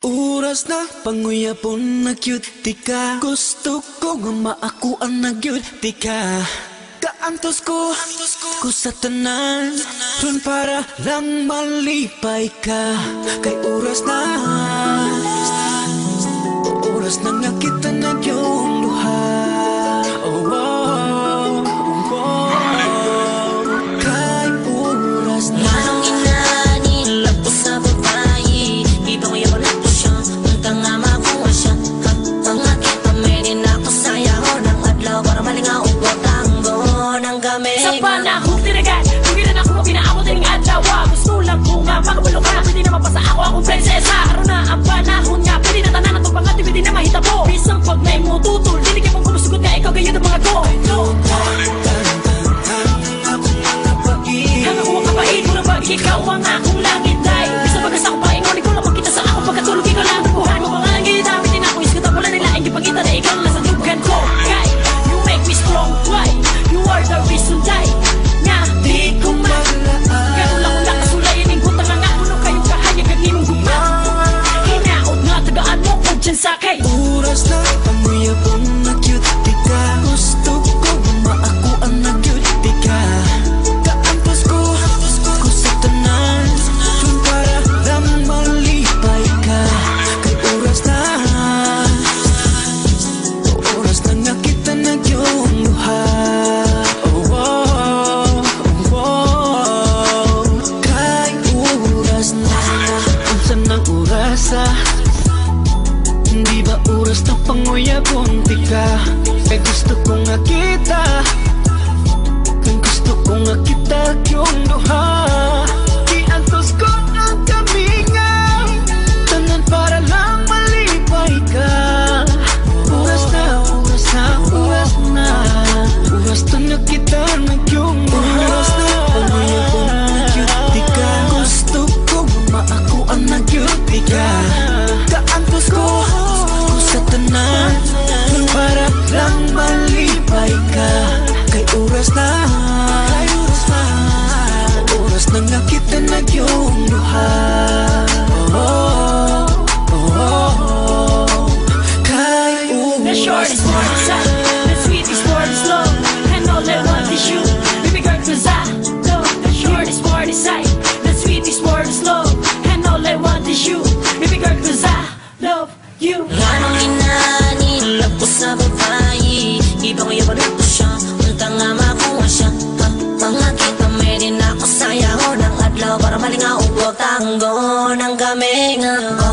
Oras na panguyapon na cute ka. Gusto ko nga maakuan na cute ka. Kaantos ko, ko sa tanan Ron para lang malipay ka. Kay oras na buntika, me gusta kung go ng kamay nga.